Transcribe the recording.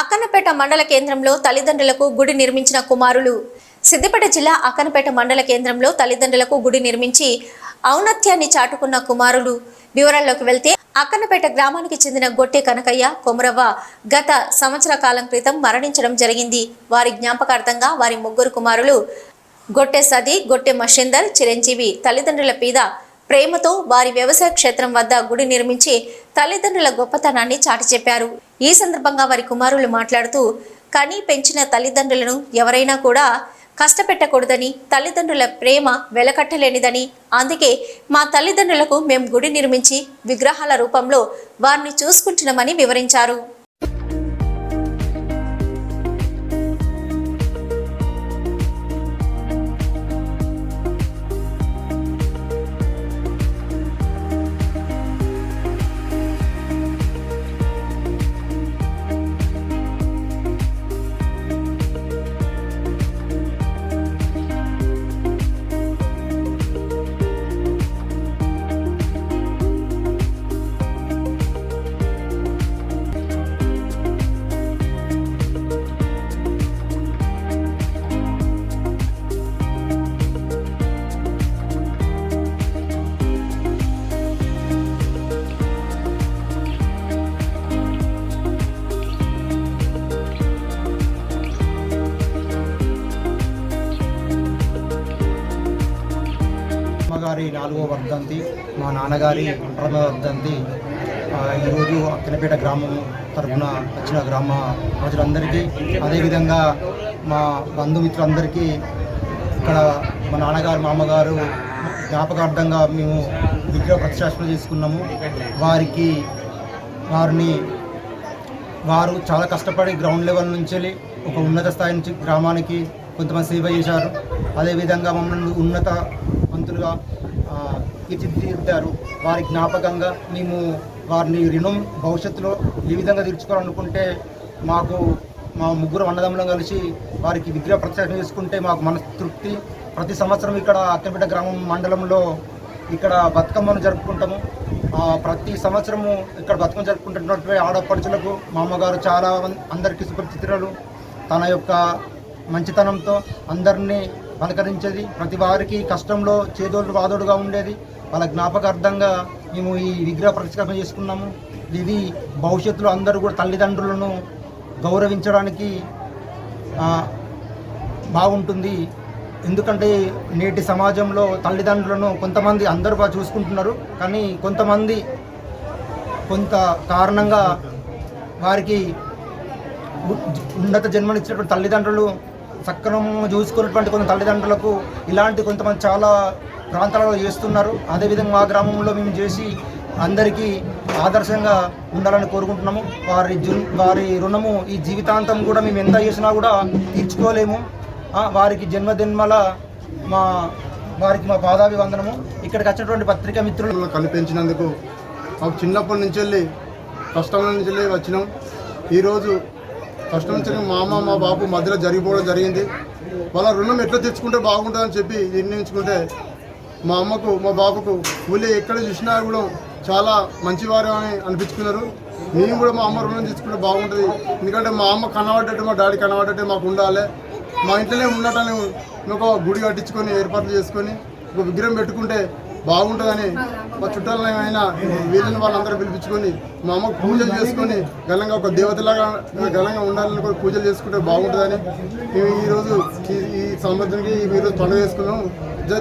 అక్కన్నపేట మండల కేంద్రంలో తల్లిదండ్రులకు గుడి నిర్మించిన కుమారులు. సిద్దిపేట జిల్లా అక్కనపేట మండల కేంద్రంలో తల్లిదండ్రులకు గుడి నిర్మించి ఔన్నత్యాన్ని చాటుకున్న కుమారులు. వివరాల్లోకి వెళ్తే అక్కనపేట గ్రామానికి చెందిన గొట్టె కనకయ్య కొమరవ్వ గత సంవత్సర కాలం క్రితం మరణించడం జరిగింది. వారి జ్ఞాపకార్థంగా వారి ముగ్గురు కుమారులు గొట్టె సది గొట్టె మషేందర్ చిరంజీవి తల్లిదండ్రుల మీద ప్రేమతో వారి వ్యవసాయ క్షేత్రం వద్ద గుడి నిర్మించి తల్లిదండ్రుల గొప్పతనాన్ని చాటి చెప్పారు. ఈ సందర్భంగా వారి కుమారులు మాట్లాడుతూ కని పెంచిన తల్లిదండ్రులను ఎవరైనా కూడా కష్టపెట్టకూడదని తల్లిదండ్రుల ప్రేమ వెలకట్టలేనిదని. అందుకే మా తల్లిదండ్రులకు మేము గుడి నిర్మించి విగ్రహాల రూపంలో వారిని చూసుకుంటున్నామని వివరించారు. అమ్మగారి నాలుగో వర్ధంతి మా నాన్నగారి రెండవ వర్ధంతి. ఈరోజు అక్కనపేట గ్రామం తరఫున వచ్చిన గ్రామ ప్రజలందరికీ అదేవిధంగా మా బంధుమిత్రులందరికీ ఇక్కడ మా నాన్నగారు మా అమ్మగారు జ్ఞాపకార్థంగా మేము విగ్రహ ప్రతిష్టాపన చేసుకున్నాము. వారికి వారిని వారు చాలా కష్టపడి గ్రౌండ్ లెవెల్ నుంచి ఒక ఉన్నత స్థాయి నుంచి గ్రామానికి కొంతమంది సేవ చేశారు. అదేవిధంగా మమ్మల్ని ఉన్నత మంత్రులుగా తీర్చిదిద్దారు వారి జ్ఞాపకంగా మేము వారిని రుణం భవిష్యత్తులో ఏ విధంగా తీర్చుకోవాలనుకుంటే మాకు మా ముగ్గురు అన్నదమ్ములం కలిసి వారికి విగ్రహ ప్రతిష్టాపన చేసుకుంటే మాకు మనస్తృప్తి. ప్రతి సంవత్సరం ఇక్కడ అక్కనపేట గ్రామం మండలంలో ఇక్కడ బతుకమ్మను జరుపుకుంటాము. ప్రతి సంవత్సరము ఇక్కడ బతుకమ్మ జరుపుకుంటున్నటువంటి ఆడపడుచులకు మా అమ్మగారు చాలా అందరికీ సుపరిచితురాలు తన యొక్క మంచితనంతో అందరినీ పలకరించేది ప్రతి వారికి కష్టంలో చేదోడు వాదోడుగా ఉండేది. వాళ్ళ జ్ఞాపకార్థంగా మేము ఈ విగ్రహ ప్రతిష్టాపన చేసుకున్నాము. ఇది భవిష్యత్తులో అందరూ కూడా తల్లిదండ్రులను గౌరవించడానికి బాగుంటుంది. ఎందుకంటే నేటి సమాజంలో తల్లిదండ్రులను కొంతమంది అందరూ బాగా చూసుకుంటున్నారు. కానీ కొంతమంది కొంత కారణంగా వారికి ఉన్నత జన్మనిచ్చినటువంటి తల్లిదండ్రులు సక్రమం చూసుకున్నటువంటి కొన్ని తల్లిదండ్రులకు ఇలాంటి కొంతమంది చాలా ప్రాంతాలలో చేస్తున్నారు. అదేవిధంగా మా గ్రామంలో మేము చేసి అందరికీ ఆదర్శంగా ఉండాలని కోరుకుంటున్నాము. వారి జు వారి రుణము ఈ జీవితాంతం కూడా మేము ఎంత చేసినా కూడా తీర్చుకోలేము. వారికి జన్మదిన్మల మా వారికి మా పాదాభివందనము. ఇక్కడికి వచ్చినటువంటి పత్రికా మిత్రులు మిత్రులను కల్పించినందుకు మాకు చిన్నప్పటి నుంచి వెళ్ళి కష్టం నుంచి వెళ్ళి వచ్చినాం. ఈరోజు కష్టం నుంచి మా అమ్మ మా బాబు మధ్యలో జరిగిపోవడం జరిగింది. వాళ్ళ రుణం ఎట్లా తెచ్చుకుంటే బాగుంటుందని చెప్పి నిర్ణయించుకుంటే మా అమ్మకు మా బాబుకు ఊళ్ళో ఎక్కడ చూసినా కూడా చాలా మంచివారు అని అనిపించుకున్నారు. మేము కూడా మా అమ్మ రుణం తీసుకుంటే బాగుంటుంది. ఎందుకంటే మా అమ్మ కనబడ్డట్టు మా డాడీ కనబడ్డట్టు మాకు ఉండాలి. మా ఇంట్లోనే ఉండటాన్ని ఒక గుడి కట్టించుకొని ఏర్పాట్లు చేసుకొని ఒక విగ్రహం పెట్టుకుంటే బాగుంటుందని మా చుట్టాలైనా వీళ్ళని వాళ్ళందరూ పిలిపించుకొని మా అమ్మకు పూజలు చేసుకొని ఘనంగా ఒక దేవతలాగా ఘనంగా ఉండాలని కూడా పూజలు చేసుకుంటే బాగుంటుందని మేము ఈరోజు ఈ ఈ సంవత్సరానికి ఈరోజు పండుగ చేసుకున్నాం.